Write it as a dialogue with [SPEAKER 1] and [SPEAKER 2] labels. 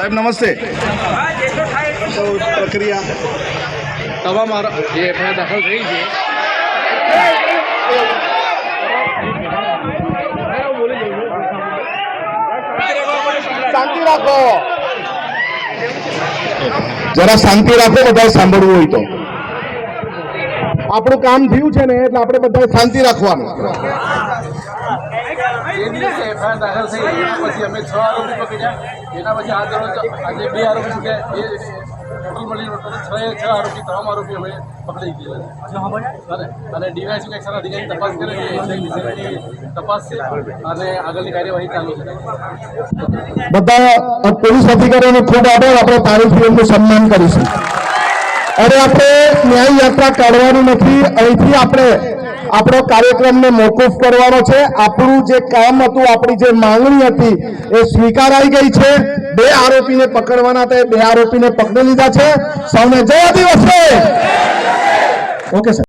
[SPEAKER 1] સાહેબ નમસ્તે. પ્રક્રિયા.
[SPEAKER 2] તમામ જે એફઆઈઆર દાખલ થઈ છે.
[SPEAKER 1] શાંતિ રાખો. જરા શાંતિ રાખો બધા સાંભળવું હોય તો. આપણું કામ થયું છે ને, એટલે આપણે બધા શાંતિ રાખવાનું. બધા પોલીસ અધિકારીઓનો ખૂબ આભાર. આપણે તારીખ સન્માન કરીશું. અને આપણે ન્યાય યાત્રા કાઢવાની નથી. અહીંથી આપણે આપણો કાર્યક્રમને મોકૂફ કરવાનો છે. આપણું જે કામ હતું, આપણી જે માંગણી હતી, એ સ્વીકારાઈ ગઈ છે. બે આરોપીને પકડવાના હતા બે આરોપીને પકડી લીધા છે. સૌને જય દિવસે ઓકે સર